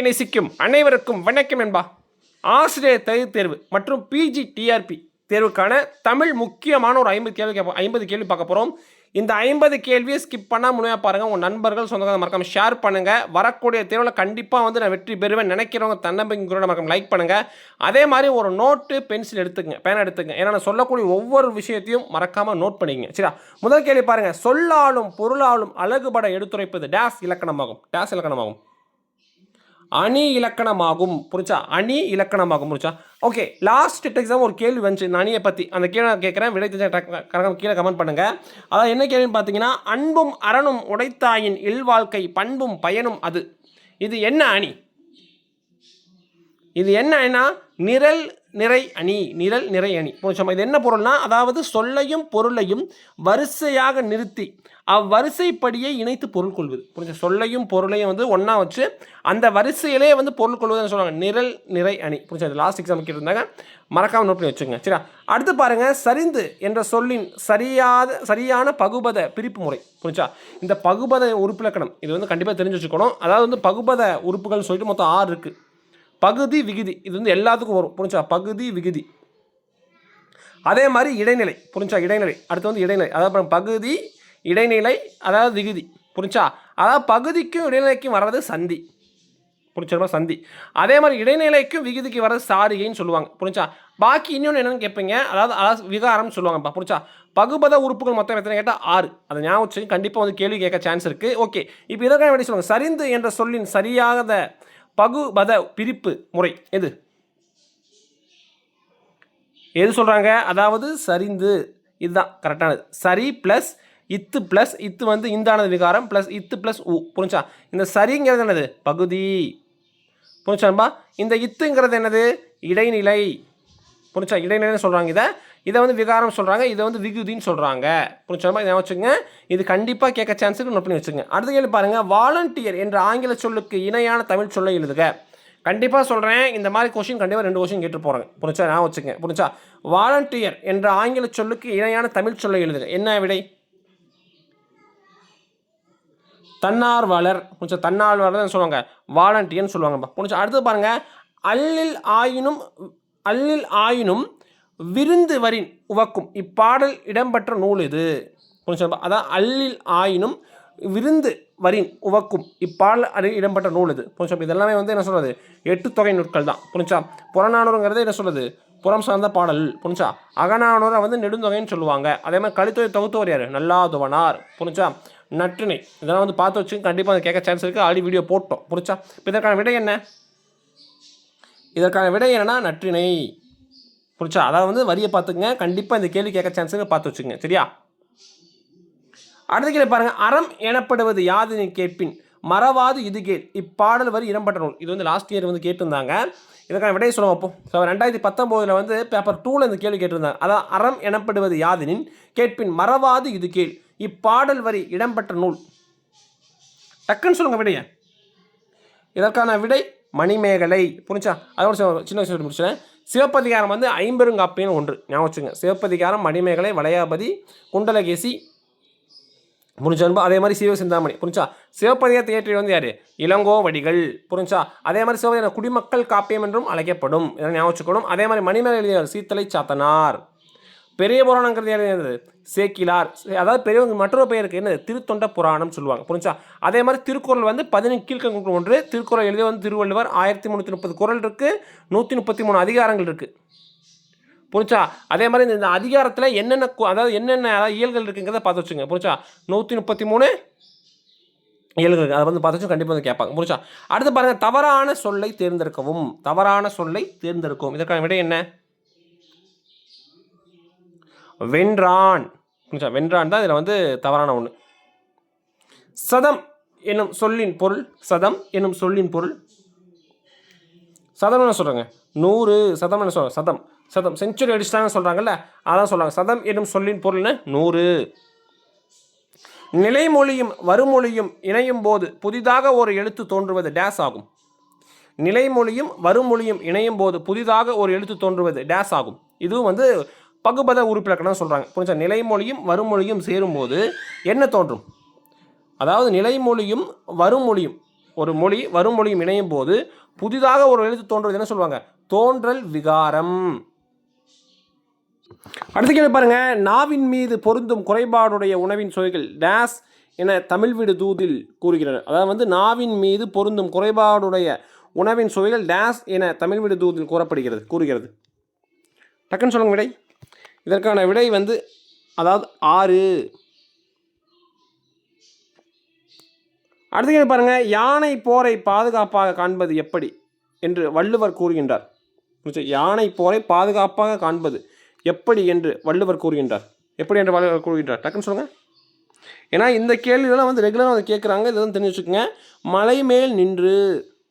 கல்வியை நேசிக்கும் அனைவருக்கும் வணக்கம் என்பா. ஆசிரியர் தகுதி தேர்வு மற்றும் பிஜி டிஆர்பி தேர்வுக்கான தமிழ் முக்கியமான ஒரு ஐம்பது கேள்வி கேட்போம். ஐம்பது கேள்வி பார்க்க போகிறோம் இந்த ஐம்பது கேள்வியை ஸ்கிப் பண்ணால் முழுமையாக பாருங்கள் உங்கள் நண்பர்கள் சொந்தக்காரங்க மறக்காம ஷேர் பண்ணுங்கள் வரக்கூடிய தேர்வில் கண்டிப்பாக வந்து நான் வெற்றி பெறுவேன் நினைக்கிறவங்க தன்னம்பிக்கை கூட மறக்காம லைக் பண்ணுங்கள் அதே மாதிரி ஒரு நோட்டு பென்சில் எடுத்துக்கங்க பேனை எடுத்துக்கங்க. ஏன்னா நான் சொல்லக்கூடிய ஒவ்வொரு விஷயத்தையும் மறக்காமல் நோட் பண்ணிக்கங்க. சரியா? முதல் கேள்வி பாருங்கள் சொல்லாலும் பொருளாலும் அழகுபட எடுத்துரைப்பது டேஸ் இலக்கணமாகும். டேஸ் இலக்கணமாகும். அணி இலக்கணமாகும். புரிச்சா அணி இலக்கணமாகும். புரிச்சா ஓகே லாஸ்ட் எக்ஸாம் ஒரு கேள்வி வந்துச்சு. இந்த அணியை பற்றி அந்த கேள்வி நான் கேட்குறேன். விடை தெரிஞ்ச கரகம் கீழே கமெண்ட் பண்ணுங்கள் அதாவது என்ன கேள்வின்னு பார்த்தீங்கன்னா அன்பும் அரணும் உடைத்தாயின் இல்வாழ்க்கை பண்பும் பயனும் அது. இது என்ன அணி? இது என்னன்னா நிரல் நிறை அணி நிரல் நிறை அணி. புரிச்சோமா இது என்ன பொருள்னா அதாவது சொல்லையும் பொருளையும் வரிசையாக நிறுத்தி அவ்வரிசைப்படியே இணைத்து பொருள் கொள்வது. புரிஞ்ச? சொல்லையும் பொருளையும் வந்து ஒன்றா வச்சு அந்த வரிசையிலே வந்து பொருள் கொள்வதுன்னு சொல்லுவாங்க? நிரல் நிறை அணி. புரிஞ்சா? இது லாஸ்ட் எக்ஸாம் இருந்தாங்க மறக்காமல் நோட் பண்ணி வச்சுங்க சரியா? அடுத்து பாருங்கள் சரிந்து என்ற சொல்லின் சரியாத சரியான பகுபத பிரிப்பு முறை. புரிஞ்சா? இந்த பகுபத உறுப்பிலக்கணம் இது வந்து கண்டிப்பாக தெரிஞ்சு வச்சுக்கணும். அதாவது வந்து பகுபத உறுப்புகள்னு சொல்லிட்டு மொத்தம் ஆறு இருக்குது பகுதி விகுதி. இது வந்து எல்லாத்துக்கும் வரும். புரிஞ்சா பகுதி விகுதி. அதே மாதிரி இடைநிலை. புரிஞ்சா இடைநிலை. அடுத்து வந்து இடைநிலை. அதாவது பகுதி இடைநிலை அதாவது விகுதி. புரிஞ்சா அதாவது பகுதிக்கும் இடைநிலைக்கும் வர்றது சந்தி. புரிஞ்சா சந்தி. அதே மாதிரி இடைநிலைக்கும் விகுதிக்கு வர்றது சாரிகைன்னு சொல்லுவாங்க. புரிஞ்சா பாக்கி இன்னொன்று என்னென்னு கேட்பீங்க அதாவது அதாவது விகாரம்னு சொல்லுவாங்கப்பா. புரிஞ்சா பகுபத உறுப்புகள் மொத்தம் எத்தனை கேட்டால் ஆறு. அதை ஞாபகம் கண்டிப்பாக வந்து கேள்வி கேட்க சான்ஸ் இருக்குது ஓகே இப்போ இதற்காக வேண்டிய சொல்லுவாங்க சரிந்து என்ற சொல்லின் சரியாத பகுபத பிரிப்பு முறை. எது? எது சொல்கிறாங்க அதாவது சரிந்து. இதுதான் கரெக்டானது. சரி ப்ளஸ் இத்து ப்ளஸ் இத்து வந்து இந்தானது விகாரம் ப்ளஸ் இத்து ப்ளஸ் உ. புரிஞ்சா? இந்த சரிங்கிறது என்னது? பகுதி. புரிஞ்சாம்பா இந்த இத்துங்கிறது என்னது? இடைநிலை. புரிஞ்சா? இடைநிலைன்னு சொல்கிறாங்க இதை. இதை வந்து விகாரம் சொல்கிறாங்க இதை வந்து விகுதின்னு சொல்கிறாங்க புரிஞ்சாம்பா இதை வச்சுக்கோங்க இது கண்டிப்பாக கேட்க சான்ஸுக்கு நோட் பண்ணி வச்சுங்க. அடுத்த கேள்வி பாருங்கள் வாலண்டியர் என்ற ஆங்கில சொல்லுக்கு இணையான தமிழ் சொல்லை எழுதுக. கண்டிப்பாக சொல்கிறேன் இந்த மாதிரி கொஷின் கண்டிப்பாக ரெண்டு கொஷின் கேட்டு போகிறாங்க புரிஞ்சா நான் வச்சுங்க புரிஞ்சா வாலண்டியர் என்ற ஆங்கில சொல்லுக்கு இணையான தமிழ் சொல்லை எழுதுக. என்ன விடை? தன்னார்வலர். கொஞ்சம் தன்னார்வலர் சொல்லுவாங்க. வாலண்டியர்னு சொல்லுவாங்கப்பா. புரிஞ்சா அடுத்து பாருங்கள் அல்லில் ஆயினும் அல்லில் ஆயினும் விருந்து வரின் உவக்கும். இப்பாடல் இடம்பெற்ற நூல் இது. கொஞ்சம் அதான் அல்லில் ஆயினும் விருந்து வரின் உவக்கும். இப்பாடல் அது இடம்பெற்ற நூல் இது. கொஞ்சம் இதெல்லாமே வந்து என்ன சொல்கிறது எட்டு தொகை நூட்கள் தான். புரிஞ்சா? புறநானூறுங்கிறது என்ன சொல்கிறது புறம் சார்ந்த பாடல். புரிஞ்சா? அகநானூரை வந்து நெடுந்தொகைன்னு சொல்லுவாங்க. அதே மாதிரி கலித்தொகை தொகுத்தவர் யார்? நல்லாதுவனார். புரிஞ்சா? நற்றினை. இதெல்லாம் வந்து பார்த்து வச்சு கண்டிப்பாக அதை கேட்க சான்ஸ் இருக்குது ஆடி வீடியோ போட்டோம். புரிச்சா இப்போ இதற்கான விடை என்ன? இதற்கான விடை என்னன்னா நற்றினை. புரிச்சா அதாவது வந்து வரியை பார்த்துக்கங்க. கண்டிப்பாக இந்த கேள்வி கேட்க சான்ஸுங்க பார்த்து வச்சுங்க சரியா? அடுத்த கேள்வி பாருங்கள் அறம் எனப்படுவது யாதுன்னு கேட்பின். மறவாது இது கேள் இப்பாடல் வரி இடம்பெற்ற நூல். இது வந்து லாஸ்ட் இயர் வந்து கேட்டிருந்தாங்க. இதுக்கான விடையை சொல்லுவோம் அப்போ. ஸோ ரெண்டாயிரத்தி பத்தொம்போதில் வந்து பேப்பர் டூவில் இந்த கேள்வி கேட்டிருந்தாங்க. அதான் அறம் எனப்படுவது யாதெனின் கேட்பின். மறவாது இது கேள். இப்பாடல் வரி இடம்பெற்ற நூல். டக்குன்னு சொல்லுங்க விடைய. இதற்கான விடை மணிமேகலை. புரிஞ்சா? அதோட சின்ன- சின்ன விஷயம் முடிச்சேன் சிவப்பதிகாரம் வந்து ஐம்பெருங்காப்பின்னு ஒன்று. ஞாபகம் வச்சுங்க சிவப்பதிகாரம் மணிமேகலை வளையாபதி குண்டலகேசி புரிஞ்சா அதே மாதிரி சிவ சிந்தாமணி புரிஞ்சா சிவப்பதிகாரத்தை இயற்றியவர் வந்து யார்? இளங்கோவடிகள் புரிஞ்சா அதே மாதிரி சிவபதிகாரம் குடிமக்கள் காப்பியம் என்றும் அழைக்கப்படும். இதை ஞாபகம் வச்சுக்கணும். அதே மாதிரி மணிமேகலை சீத்தலை சாத்தனார். பெரிய புராணங்கிறது என்னது? சேக்கிலார். அதாவது பெரியவங்க மற்றொரு பெயருக்கு என்னது? திருத்தொண்ட புராணம் சொல்லுவாங்க. புரிஞ்சா அதே மாதிரி திருக்குறள் வந்து பதினெட்டு கீழ்கணக்கு ஒன்று திருக்குறள் எழுதிய வந்து திருவள்ளுவர் ஆயிரத்தி முந்நூற்றி முப்பது குறள் இருக்குது நூற்றி முப்பத்தி மூணு அதிகாரங்கள் இருக்குது புரிஞ்சா அதே மாதிரி இந்த- இந்த அதிகாரத்தில் என்னென்ன அதாவது என்னென்ன அதாவது இயல்கள் இருக்குங்கிறத பார்த்து வச்சுங்க புரிஞ்சா நூற்றி முப்பத்தி மூணு இயல்கள் அதை வந்து பார்த்து வச்சு கண்டிப்பாக வந்து கேட்பாங்க. புரிஞ்சா அடுத்து பாருங்கள் தவறான சொல்லை தேர்ந்தெடுக்கவும். தவறான சொல்லை தேர்ந்தெடுக்கவும். இதற்கான விடை என்ன? வென்றான். புரிஞ்சா? வென்றான் தான் இதில் வந்து தவறான ஒன்று சதம் என்னும் சொல்லின் பொருள் சதம் என்னும் சொல்லின் பொருள். சதம் என்ன சொல்கிறாங்க நூறு சதம் என்ன சொல்கிறாங்க சதம். சதம். செஞ்சுரி அடிச்சிட்டாங்கன்னு சொல்கிறாங்கல்ல அதான் சொல்கிறாங்க சதம் என்னும் சொல்லின் பொருள்னு நூறு. நிலைமொழியும் வருமொழியும் இணையும் போது புதிதாக ஒரு எழுத்து தோன்றுவது டேஸ் ஆகும். நிலைமொழியும் வருமொழியும் இணையும் போது புதிதாக ஒரு எழுத்து தோன்றுவது டேஸ் ஆகும். இதுவும் வந்து பகுபத உறுப்பிலக்கணம் சொல்கிறாங்க புரிஞ்சா? நிலைமொழியும் வருமொழியும் சேரும்போது என்ன தோன்றும்? அதாவது நிலைமொழியும் வருமொழியும் ஒரு மொழி வரும் மொழியும் இணையும் போது புதிதாக ஒரு எழுத்து தோன்றுவது என்ன சொல்லுவாங்க? தோன்றல் விகாரம். அடுத்து கேள்வி பாருங்க. நாவின் மீது பொருந்தும் குறைபாடுடைய உணவின் சுவைகள் டேஸ் என தமிழ் வீடு தூதில் கூறுகிறார் அதாவது வந்து நாவின் மீது பொருந்தும் குறைபாடுடைய உணவின் சுவைகள் டேஸ் என தமிழ் வீடு தூதில் கூறப்படுகிறது கூறுகிறது. டக்குன்னு சொல்லுங்க விடை. இதற்கான விடை வந்து அதாவது ஆறு. அடுத்த கேள்வி பாருங்க யானை போரை பாதுகாப்பாக காண்பது எப்படி? என்று வள்ளுவர் கூறுகின்றார். யானை போரை பாதுகாப்பாக காண்பது எப்படி என்று வள்ளுவர் கூறுகின்றார். எப்படி என்று வள்ளுவர் கூறுகின்றார். டக்குன்னு சொல்லுங்க. ஏன்னா இந்த கேள்வியெல்லாம் வந்து ரெகுலராக வந்து கேட்குறாங்க இதெல்லாம் தெரிஞ்சு வச்சுக்கோங்க. மலை மேல் நின்று.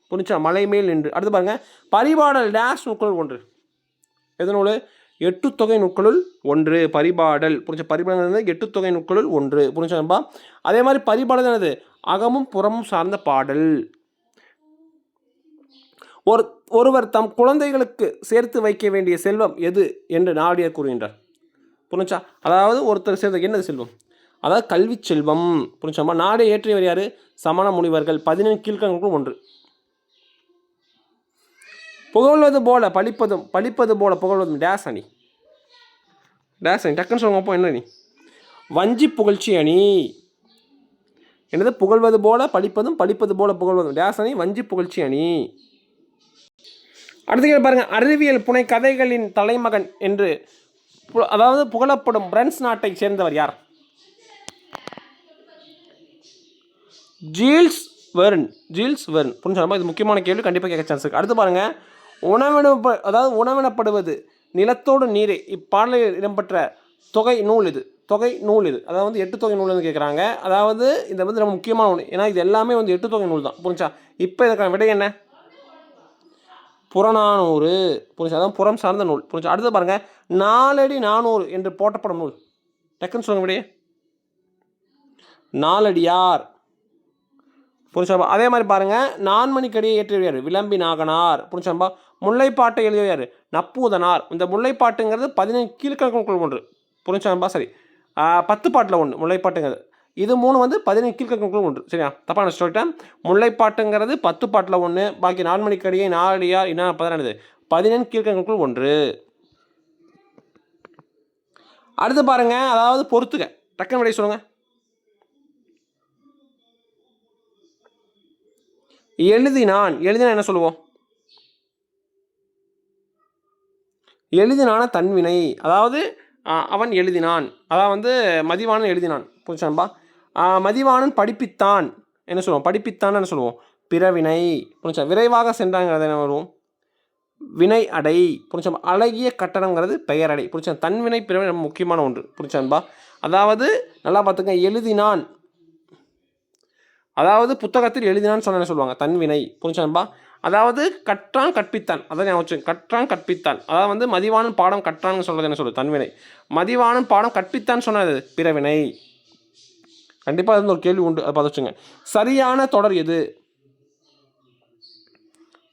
புரிஞ்சா மலை மேல் நின்று. அடுத்து பாருங்க பரிபாடல் டேஷ் நூக்களுள் ஒன்று. எதனோடு எட்டு தொகை நூக்களுள் ஒன்று பரிபாடல். புரிஞ்ச பரிபாடல் எட்டு தொகை நூக்களுள் ஒன்று. புரிஞ்சா அதே மாதிரி பரிபாடல் என்னது? அகமும் புறமும் சார்ந்த பாடல். ஒரு ஒருவர் தம் குழந்தைகளுக்கு சேர்த்து வைக்க வேண்டிய செல்வம் எது என்று நாடியர் கூறுகின்றார். புரிஞ்சா அதாவது ஒருத்தர் சேர்ந்த என்னது செல்வம்? அதாவது கல்வி செல்வம். புரிஞ்சாமா நாடே ஏற்றியவர் யார்? சமண முனிவர்கள். பதினேழு கீழ்கணக்கும் ஒன்று. புகழ்வது போல பழிப்பதும் பழிப்பது போல புகழ்வதும் டேஸ் அணி. டேஸ் அணி டக்குன்னு சொல்லுங்க அப்போ என்ன அணி? வஞ்சி புகழ்ச்சி அணி. என்னது? புகழ்வது போல பழிப்பதும் பழிப்பது போல புகழ்வதும். டேஸ் அணி வஞ்சி புகழ்ச்சி அணி. அடுத்த பாருங்க. அறிவியல் புனை கதைகளின் தலைமகன் என்று அதாவது புகழப்படும் பிரென்ஸ் நாட்டை சேர்ந்தவர் யார்? ஜீல்ஸ் வெர்ன். ஜீல்ஸ் வெர்ன். புரிஞ்சாலும் இது முக்கியமான கேள்வி கண்டிப்பாக கேட்க சான்ஸ் இருக்குது அடுத்து பாருங்கள் உணவினப்ப அதாவது உணவினப்படுவது நிலத்தோடு நீரே இப்பாடலில் இடம்பெற்ற தொகை நூல் இது. தொகை நூல் இது. அதாவது வந்து எட்டு தொகை நூல்னு கேட்குறாங்க அதாவது இதை வந்து ரொம்ப முக்கியமான ஒன்று ஏன்னா இது எல்லாமே வந்து எட்டு தொகை நூல் தான். புரிஞ்சா? இப்போ இதுக்கான விடை என்ன? புறநானூறு. புரிஞ்சா? அதான் புறம் சார்ந்த நூல். புரிஞ்சா? அடுத்து பாருங்க. நாலடி நானூறு என்று போட்டப்படும் நூல். டக்குன்னு சொல்லுங்க விடையே. நாலடியார். புரிஞ்சாப்பா அதே மாதிரி பாருங்கள் நான்மணிக்கடியை ஏற்றியவர் விளம்பி நாகனார் புரிஞ்சாம்பா முல்லைப்பாட்டை எழுதியார் நப்பூதனார். இந்த முல்லைப்பாட்டுங்கிறது பதினேழு கீழ்கணக்குள் ஒன்று. புரிஞ்சாம்பா சரி. பத்து பாட்டில் ஒன்று முல்லைப்பாட்டுங்கிறது. இது மூணு வந்து பதினேழு கீழ்கணக்குள் ஒன்று. சரியா? தப்பான சொல்லிட்டேன். முல்லைப்பாட்டுங்கிறது பத்து பாட்டில் ஒன்று பாக்கி நான்மணிக்கடியை நாலடியார் என்ன பதினாறு பதினேழு கீழ்கணக்குள் ஒன்று. அடுத்து பாருங்க. அதாவது பொறுத்துக்க டக்குன்னு விடைய சொல்லுங்க. எழுதினான். எழுதினா என்ன சொல்லுவோம்? எழுதினான தன்வினை அதாவது அவன் எழுதினான். அதாவது வந்து மதிவானன் எழுதினான். புரிச்சான்பா மதிவானன் படிப்பித்தான் என்ன சொல்லுவோம்? படிப்பித்தான் என்ன சொல்லுவோம்? பிறவினை. புரிச்சா விரைவாக சென்றாங்கிறது என்ன வருவோம் வினை அடை. புரிச்சா அழகிய கட்டணங்கிறது பெயரடை. புரிச்சா தன்வினை பிறவினை ரொம்ப முக்கியமான ஒன்று. புரிச்சான்பா அதாவது நல்லா பார்த்துங்க. எழுதினான். அதாவது புத்தகத்தில் எழுதினான்னு சொன்ன என்ன சொல்லுவாங்க? தன்வினை புரிஞ்சான்பா அதாவது கற்றான் கற்பித்தான். அதான் ஞாபகம் கற்றான் கற்பித்தான். அதாவது வந்து மதிவாணன் பாடம் கற்றான்னு சொல்கிறது என்ன சொல்லு தன்வினை. மதிவாணன் பாடம் கற்பித்தான் சொன்னது பிறவினை. கண்டிப்பாக அது வந்து ஒரு கேள்வி உண்டு. அதை பார்த்து வச்சுங்க சரியான தொடர் எது?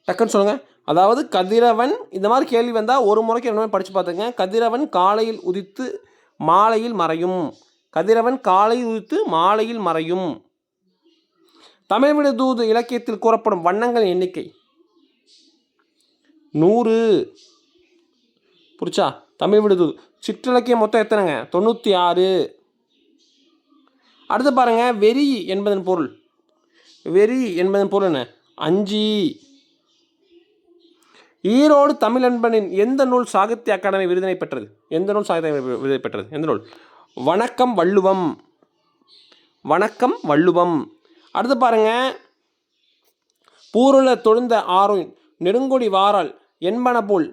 டக்குன்னு சொல்லுங்க. அதாவது கதிரவன் இந்த மாதிரி கேள்வி வந்தால் ஒரு முறைக்கு ரெண்டு முறை படித்து பார்த்துங்க கதிரவன் காலையில் உதித்து மாலையில் மறையும். கதிரவன் காலையில் உதித்து மாலையில் மறையும். தமிழ் தூது இலக்கியத்தில் கூறப்படும் வண்ணங்கள் எண்ணிக்கை. நூறு. புரிச்சா? தமிழ் விடுதூது சிற்றிலக்கியம் மொத்தம் எத்தனைங்க? தொண்ணூற்றி ஆறு அடுத்து பாருங்கள் வெறி என்பதன் பொருள். வெறி என்பதன் பொருள் என்ன? அஞ்சு. ஈரோடு தமிழன்பனின் எந்த நூல் சாகித்ய அகாடமி விருதினை பெற்றது? எந்த நூல் சாகித்ய விருதை பெற்றது? எந்த நூல்? வணக்கம் வள்ளுவம். வணக்கம் வள்ளுவம். அடுத்து பாருங்க. பூருள தொழுந்த ஆறும் நெடுங்கொடி வாரால் என்பன போல்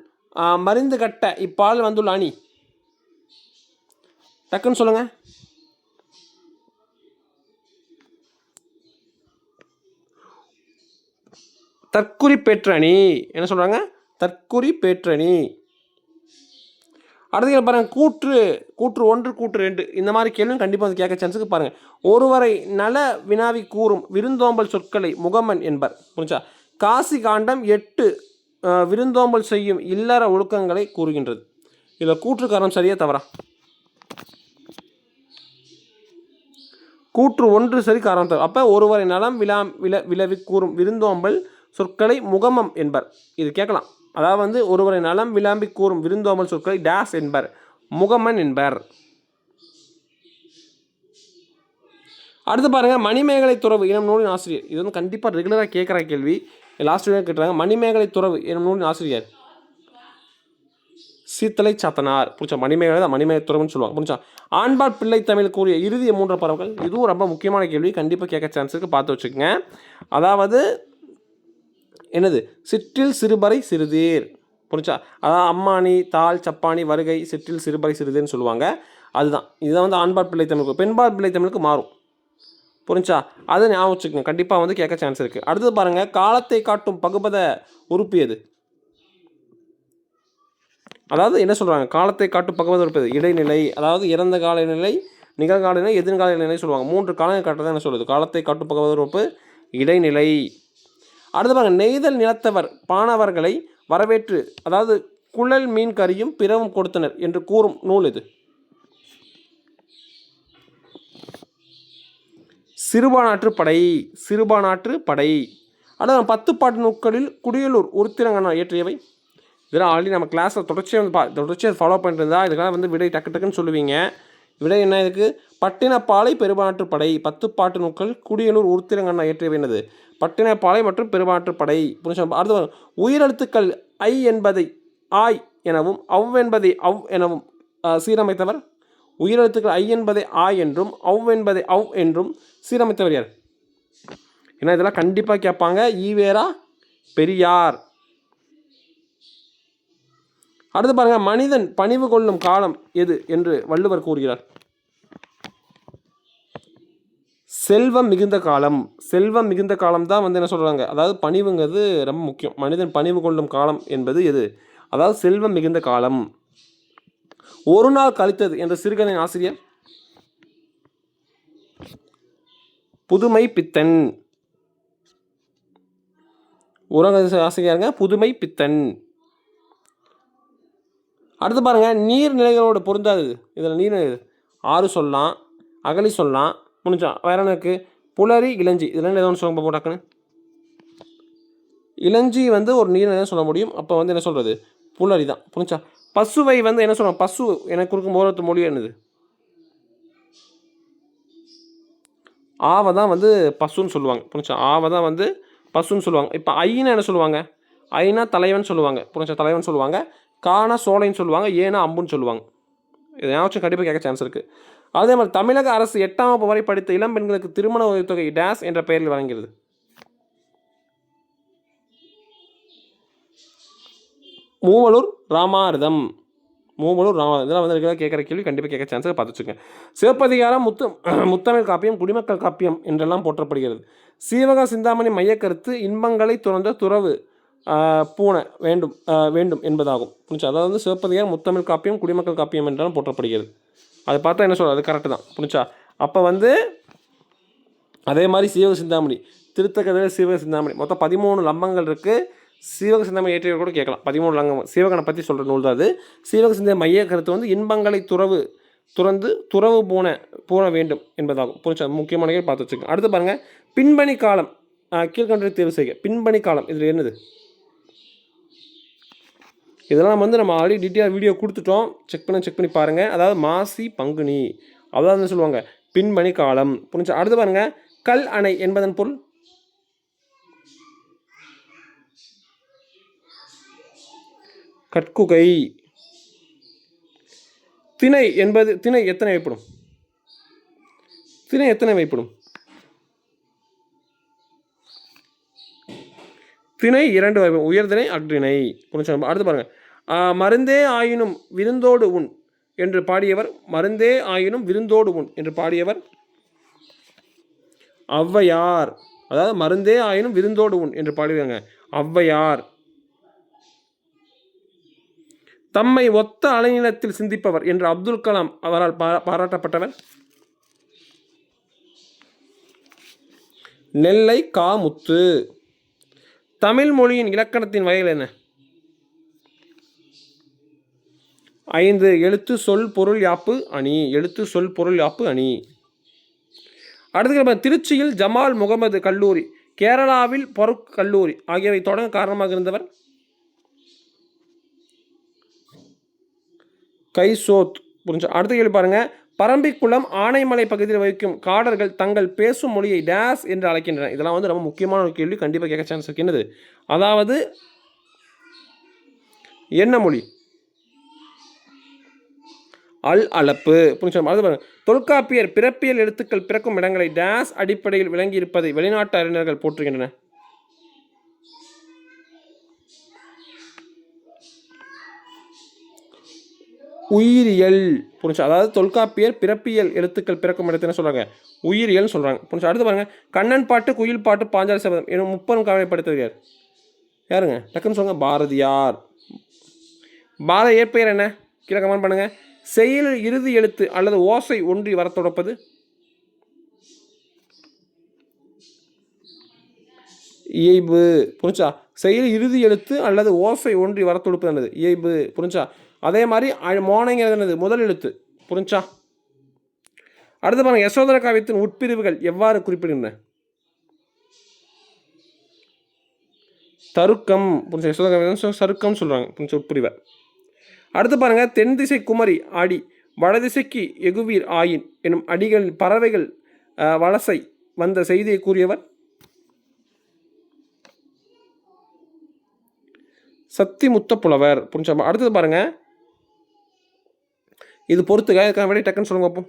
மருந்து கட்ட இப்பால் வந்துள்ள அணி. டக்குன்னு சொல்லுங்க. தற்குறி பேற்றணி என்ன சொல்றாங்க? தற்குறி பேற்றணி அடுத்த பாருங்கள் கூற்று கூற்று ஒன்று கூற்று ரெண்டு. இந்த மாதிரி கேள்வி கண்டிப்பாக வந்து கேட்க சான்ஸுக்கு பாருங்கள் ஒருவரை நல வினாவி கூறும் விருந்தோம்பல் சொற்களை முகமன் என்பர். புரிஞ்சா? காசி காண்டம் எட்டு விருந்தோம்பல் செய்யும் இல்லற ஒழுக்கங்களை கூறுகின்றது. இதில் கூற்று காரணம் சரியா தவறா? கூற்று ஒன்று சரி காரணம் தரும் அப்போ ஒருவரை நலம் விழா வில விளவி கூறும் விருந்தோம்பல் சொற்களை முகமம் என்பர். இது கேட்கலாம். அதாவது வந்து ஒருவரை நலம் விளாம்பி கூறும் விருந்தோமல் சொற்களை டேஸ் என்பர் முகமன் என்பர். அடுத்து பாருங்கள் மணிமேகலை துறவு எனும் நூலின் ஆசிரியர். இது வந்து கண்டிப்பாக ரெகுலராக கேட்குற கேள்வி. லாஸ்ட் வீடியோ கேட்டுறாங்க மணிமேகலை துறவு எனும் நூலின் ஆசிரியர். சீத்தலை சாத்தனார். புரிச்சா மணிமேகலை தான் மணிமேகலை துறவுன்னு சொல்லுவாங்க புரிச்சா ஆண்பால் பிள்ளை தமிழ் கூறிய இறுதிய மூன்று பறவைகள் இதுவும் ரொம்ப முக்கியமான கேள்வி. கண்டிப்பாக கேட்க சான்ஸ் இருக்குது பார்த்து வச்சுக்கோங்க. அதாவது என்னது? சிற்றில் சிறுபறை சிறுதீர். புரிச்சா அதாவது அம்மானி தாள் சப்பானி வருகை சிற்றில் சிறுபறை சிறுதீர்னு சொல்லுவாங்க. அதுதான். இதுதான் வந்து ஆண்பார் பிள்ளை தமிழுக்கு பெண்பார் பிள்ளை தமிழுக்கு மாறும். புரிஞ்சா? அதை ஞாபகம் வச்சுக்கோங்க. கண்டிப்பாக வந்து கேட்க சான்ஸ் இருக்குது அடுத்தது பாருங்கள் காலத்தை காட்டும் பகுபத உறுப்பு எது? அதாவது என்ன சொல்கிறாங்க காலத்தை காட்டும் பகுபத உறுப்பு எது? இடைநிலை அதாவது இறந்த கால நிலை நிகழ்கால நிலை எதிர்கால நிலை சொல்லுவாங்க. மூன்று காலங்கள் காட்டுறது என்ன சொல்லுது? காலத்தை காட்டும் பகுபத உறுப்பு இடைநிலை. அடுத்து பாருங்கள் நெய்தல் நிலத்தவர் பாணவர்களை வரவேற்று அதாவது குழல் மீன் கறியும் பிறவும் கொடுத்தனர் என்று கூறும் நூல் இது. சிறுபானாற்று படை சிறுபானாற்று படை. அடுத்து பத்து பாட்டு நூட்களில் குடியலூர் உருத்திரங்கண்ணா இயற்றியவை. இதெல்லாம் ஆல்ரெடி நம்ம கிளாஸில் தொடர்ச்சியாக வந்து பா தொடர்ச்சியாக ஃபாலோ பண்ணிட்டு இருந்தால் இதுக்காக வந்து விடை டக்கு டக்குன்னு சொல்லுவீங்க. விடை என்ன இதுக்கு? பட்டினப்பாலை பெருமாற்று படை பத்து பாட்டு குடியலூர் உருத்திரங்கண்ணா இயற்றியவை பட்டினப்பாலை மற்றும் பெருமாற்று படை புரிஞ்சா அடுத்து உயிரெழுத்துக்கள் ஐ என்பதை ஆய் எனவும் அவ் என்பதை அவ் எனவும் சீரமைத்தவர். உயிரெழுத்துக்கள் ஐ என்பதை ஆய் என்றும் அவ் என்பதை அவ் என்றும் சீரமைத்தவர் யார்? ஏன்னா இதெல்லாம் கண்டிப்பாக கேட்பாங்க. ஈவேரா பெரியார். அடுத்து பாருங்கள் மனிதன் பணிவு கொள்ளும் காலம் எது? என்று வள்ளுவர் கூறுகிறார். செல்வம் மிகுந்த காலம். செல்வம் மிகுந்த காலம் தான் வந்து என்ன சொல்கிறாங்க அதாவது பணிவுங்கிறது ரொம்ப முக்கியம். மனிதன் பணிவு கொள்ளும் காலம் என்பது எது? அதாவது செல்வம் மிகுந்த காலம். ஒரு நாள் கழித்தது என்ற சிறுகதையின் ஆசிரியர்? புதுமை பித்தன். உரங்க ஆசிரியருங்க புதுமை பித்தன். அடுத்து பாருங்கள் நீர்நிலைகளோடு பொருந்தாது. இதில் நீர் ஆறு சொல்லலாம் அகலி சொல்லலாம் முடிஞ்சா வேற என்ன இருக்குது புலரி இளஞ்சி. இதெல்லாம் ஏதோ ஒன்று சொல்லுங்க பாப்போம் டக்குன்னு இளஞ்சி வந்து ஒரு நீர்நிலை சொல்ல முடியும். அப்போ வந்து என்ன சொல்கிறது புலரி தான். புரிஞ்சா? பசுவை வந்து என்ன சொல்கிறோம் பசு எனக்கு கொடுக்கும் ஓரத்து மொழி என்னது? ஆவை தான் வந்து பசுன்னு சொல்லுவாங்க. புரிஞ்சா? ஆவை தான் வந்து பசுன்னு சொல்லுவாங்க. இப்போ ஐனா என்ன சொல்லுவாங்க? ஐனா தலைவன் சொல்லுவாங்க. புரிஞ்சா? தலைவன் சொல்லுவாங்க. கானா சோலைன்னு சொல்லுவாங்க. ஏனா அம்புன்னு சொல்லுவாங்க. இதை ஞாபகம் கண்டிப்பாக கேட்க சான்ஸ் இருக்குது அதே மாதிரி தமிழக அரசு எட்டாம் வகுப்பு வரை படித்த இளம் பெண்களுக்கு திருமண உதவித்தொகை டேஸ் என்ற பெயரில் வழங்குகிறது மூவலூர் ராமாரதம். மூவலூர் ராமாரதம். இதெல்லாம் வந்து கேட்குற கேள்வி கண்டிப்பாக கேட்க சான்ஸை பார்த்துச்சுங்க சிவப்பதிகாரம் முத்து முத்தமிழ் காப்பியம் குடிமக்கள் காப்பியம் என்றெல்லாம் போற்றப்படுகிறது. சீவக சிந்தாமணி மையக்கருத்து இன்பங்களை துறந்த துறவு பூனை வேண்டும் வேண்டும் என்பதாகும். புரிஞ்சு அதாவது வந்து சிவப்பதிகாரம் முத்தமிழ் காப்பியம் குடிமக்கள் காப்பியம் என்றெல்லாம் போற்றப்படுகிறது. அதை பார்த்தா என்ன சொல்கிறது அது கரெக்டு தான். புரிஞ்சா அப்போ வந்து அதே மாதிரி சீவக சிந்தாமணி. திருத்தக்கதையில் சீவக சிந்தாமணி. மொத்தம் பதிமூணு லம்பங்கள் இருக்குது சீவக சிந்தாமணி ஏற்றியவர் கூட கேட்கலாம். பதிமூணு லங்கம். சீவகனை பற்றி சொல்கிற நூல் தான் அது. சீவக சிந்த மைய கருத்து வந்து இன்பங்களை துறவு துறந்து துறவு போன போன வேண்டும் என்பதாகும். புரிஞ்சா முக்கியமான பார்த்து வச்சுக்கோங்க. அடுத்து பாருங்கள் பின்பணி காலம் கீழ்கண்டரை தேர்வு செய்க. பின்பணி காலம் இதில் என்னது? இதெல்லாம் வந்து நம்ம ஆல்ரெடி டீட்டெயில் வீடியோ கொடுத்துட்டோம். செக் பண்ணி செக் பண்ணி பாருங்கள் அதாவது மாசி பங்குனி. அதாவது என்ன சொல்லுவாங்க. பின்பணி காலம். புரிஞ்சு? அடுத்து பாருங்கள் கல் அணை என்பதன் பொருள்? கட்குகை திணை என்பது திணை எத்தனை வைப்படும்? திணை எத்தனை வைப்படும்? திணை இரண்டு வகை உயர்திணை அக்ரிணை புரிஞ்சா? அடுத்து பாருங்கள் மருந்தே ஆயினும் விருந்தோடு உண் என்று பாடியவர் மருந்தே ஆயினும் விருந்தோடு உண் என்று பாடியவர். ஔவையார் அதாவது மருந்தே ஆயினும் விருந்தோடு உண் என்று பாடியிருக்காங்க. ஔவையார். தம்மை ஒத்த அலைநிலத்தில் சிந்திப்பவர் என்று அப்துல் கலாம் அவரால் பாராட்டப்பட்டவர். நெல்லை காமுத்து. தமிழ் மொழியின் இலக்கணத்தின் வயல் என்ன? ஐந்து எழுத்து சொல் பொருள் யாப்பு அணி. எழுத்து சொல் பொருள் யாப்பு அணி. அடுத்து நம்ம திருச்சியில் ஜமால் முகமது கல்லூரி கேரளாவில் பருக் கல்லூரி ஆகியவை தொடங்க காரணமாக இருந்தவர் கைசோத். புரிஞ்சு? அடுத்த கேள்வி பாருங்க. பரம்பிக்குளம் ஆனைமலை பகுதியில் வைக்கும் காடர்கள் தங்கள் பேசும் மொழியை டேஸ் என்று அழைக்கின்றனர். இதெல்லாம் வந்து ரொம்ப முக்கியமான ஒரு கேள்வி. கண்டிப்பாக கேட்க சான்ஸ் இருக்கின்றது அதாவது என்ன மொழி? அல் அளப்பு புரிஞ்சு அடுத்து பாருங்க தொல்காப்பியர் பிறப்பியல் எழுத்துக்கள் பிறக்கும் இடங்களை டேஸ் அடிப்படையில் விளங்கியிருப்பதை வெளிநாட்டு அறிஞர்கள் போற்றுகின்றனர் உயிரியல் புரிஞ்சு அதாவது தொல்காப்பியர் பிறப்பியல் எழுத்துக்கள் பிறக்கும் இடத்தின என்ன சொல்கிறாங்க உயிரியல்னு சொல்கிறாங்க புரிஞ்சு அடுத்து பாருங்க கண்ணன் பாட்டு குயில் பாட்டு பாஞ்சாலி சபதம் எனும் முப்பதும் கவலைப்படுத்துகிறார் யாருங்க டக்குன்னு சொல்லுங்க பாரதியார் பாரத இயற்பெயர் என்ன கீழே கமெண்ட் பண்ணுங்க செயல் இறுதி எழுத்து அல்லது ஓசை ஒன்றி வரத் தொடப்பது? இயைபு புரிஞ்சா? செயல் இறுதி எழுத்து அல்லது ஓசை ஒன்றி வரத் தொடுப்பது என்னது? இயைபு புரிஞ்சா? அதே மாதிரி மோனைங்கிறது என்னது? முதல் எழுத்து புரிஞ்சா? அடுத்து பாருங்க யசோதர காவியத்தின் உட்பிரிவுகள் எவ்வாறு குறிப்பிடுகின்றன? தருக்கம் புரிஞ்சா? யசோதர காவியம் சருக்கம் சொல்கிறாங்க புரிஞ்ச உட்பிரிவை. அடுத்து பாருங்கள் தென் திசை குமரி ஆடி வடதிசைக்கு எகுவீர் ஆயின் எனும் அடிகளின் பறவைகள் வலசை வந்த செய்தியை கூறியவர் சத்தி முத்த புலவர் புரிஞ்சா அடுத்தது பாருங்க. இது பொறுத்துக்க இதுக்கான விட டக்குன்னு சொல்லுங்க அப்போ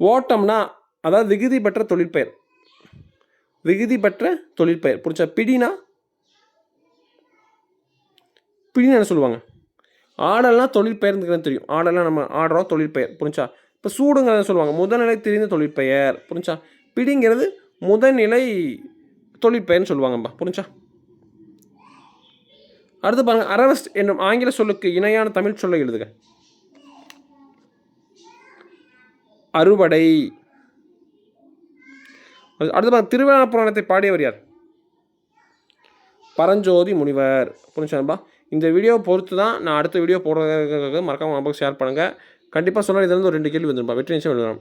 ஓட்டம்னா அதாவது விகுதி பெற்ற தொழிற்பெயர். விகுதி பெற்ற தொழிற்பெயர். புரிஞ்ச பிடினா பிடின்னு என்ன சொல்லுவாங்க? ஆடெல்லாம் தொழிற்பெயர்ந்துக்கிறது தெரியும். ஆடெல்லாம் நம்ம ஆடுறோம் தொழிற்பெயர் புரிஞ்சா? இப்போ சூடுங்கிறத சொல்லுவாங்க. முதல்நிலை தெரிந்த தொழிற்பெயர் புரிஞ்சா? பிடிங்கிறது முதல்நிலை தொழிற்பெயர்னு சொல்லுவாங்கப்பா. புரிஞ்சா? அடுத்து பாருங்க. அரவஸ்ட் என்னும் ஆங்கில சொல்லுக்கு இணையான தமிழ் சொல்லை எழுதுக. அறுவடை. அடுத்து பாருங்க. திருவிழா புராணத்தை பாடியவர் யார்? பரஞ்சோதி முனிவர். புரிஞ்சான்பா இந்த வீடியோ பொறுத்து தான் நான் அடுத்த வீடியோ போடுறதுக்காக மறக்காமல் நம்ம ஷேர் பண்ணுங்கள் கண்டிப்பாக சொன்னால் இதுலேருந்து ஒரு ரெண்டு கேள்வி வந்துருப்பா வெற்றி நிச்சயம் எழுதலாம்